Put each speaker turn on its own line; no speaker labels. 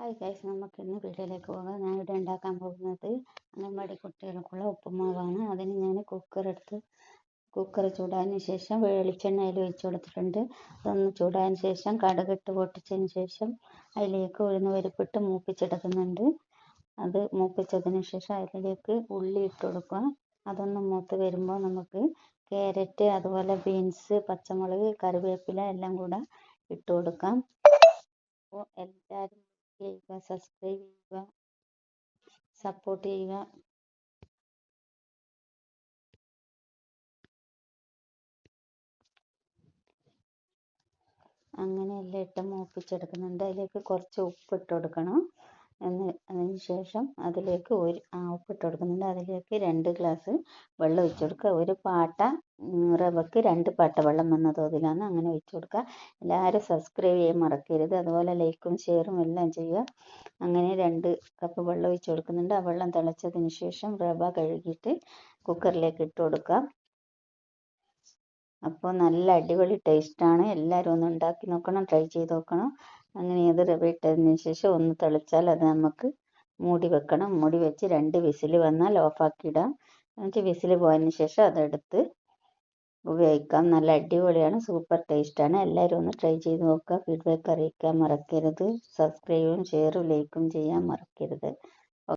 Hi guys നമുക്ക് ഇന്ന് വീഡിയോയിലേക്ക് പോകാം. ഞാൻ ഇവിടെ ഉണ്ടാക്കാൻ പോകുന്നത് അംഗൻവാടി കുട്ടികൾക്കുള്ള ഉപ്പുമാവാണ്. അതിന് ഞാൻ കുക്കർ എടുത്ത് കുക്കർ ചൂടായതിന് ശേഷം വെളിച്ചെണ്ണ അതിൽ ഒഴിച്ച് കൊടുത്തിട്ടുണ്ട്. അതൊന്ന് ചൂടായതിന് ശേഷം കടുകിട്ട് പൊട്ടിച്ചതിന് ശേഷം അതിലേക്ക് ഉഴുന്ന് പരിപ്പിട്ട് മൂപ്പിച്ചെടുക്കുന്നുണ്ട്. അത് മൂപ്പിച്ചതിന് ശേഷം അതിലേക്ക് ഉള്ളി ഇട്ട് കൊടുക്കുക. അതൊന്ന് മൂത്ത് വരുമ്പോൾ നമുക്ക് ക്യാരറ്റ് അതുപോലെ ബീൻസ് പച്ചമുളക് കറിവേപ്പില എല്ലാം കൂടെ ഇട്ട് കൊടുക്കാം. ചെയ്യുക subscribe ചെയ്യുക support ചെയ്യുക. അങ്ങനെ എല്ലാം ഇട്ട് മൂപ്പിച്ചെടുക്കുന്നുണ്ട്. അതിലേക്ക് കുറച്ച് ഉപ്പ് ഇട്ട് കൊടുക്കണം ശേഷം അതിലേക്ക് ഒരു ഉപ്പിട്ട് കൊടുക്കുന്നുണ്ട്. അതിലേക്ക് രണ്ട് ഗ്ലാസ് വെള്ളം ഒഴിച്ച് കൊടുക്കുക. ഒരു പാട്ട റവക്ക് രണ്ട് പാട്ട വെള്ളം വന്ന തോതിലാണ് അങ്ങനെ ഒഴിച്ച് കൊടുക്കുക. എല്ലാവരും സബ്സ്ക്രൈബ് ചെയ്യാൻ മറക്കരുത്. അതുപോലെ ലൈക്കും ഷെയറും എല്ലാം ചെയ്യുക. അങ്ങനെ രണ്ട് കപ്പ് വെള്ളം ഒഴിച്ച് കൊടുക്കുന്നുണ്ട്. ആ വെള്ളം തിളച്ചതിന് ശേഷം റവ കഴുകിയിട്ട് കുക്കറിലേക്ക് ഇട്ട് കൊടുക്കുക. അപ്പോൾ നല്ല അടിപൊളി ടേസ്റ്റാണ് എല്ലാവരും ഒന്ന് ഉണ്ടാക്കി നോക്കണം ട്രൈ ചെയ്ത് നോക്കണം. അങ്ങനെ അത് റവ ഇട്ടതിന് ശേഷം ഒന്ന് തിളച്ചാൽ അത് നമുക്ക് മൂടി വെക്കണം. മൂടി വെച്ച് രണ്ട് വിസിൽ വന്നാൽ ഓഫാക്കി ഇടാം എന്നിട്ട് വിസിൽ പോയതിന് ശേഷം അതെടുത്ത് ഉപയോഗിക്കാം. നല്ല അടിപൊളിയാണ്. സൂപ്പർ ടേസ്റ്റാണ്. എല്ലാവരും ഒന്ന് ട്രൈ ചെയ്ത് നോക്കുക. ഫീഡ്ബാക്ക് അറിയിക്കാൻ മറക്കരുത്. സബ്സ്ക്രൈബും ഷെയറും ലൈക്കും ചെയ്യാൻ മറക്കരുത്.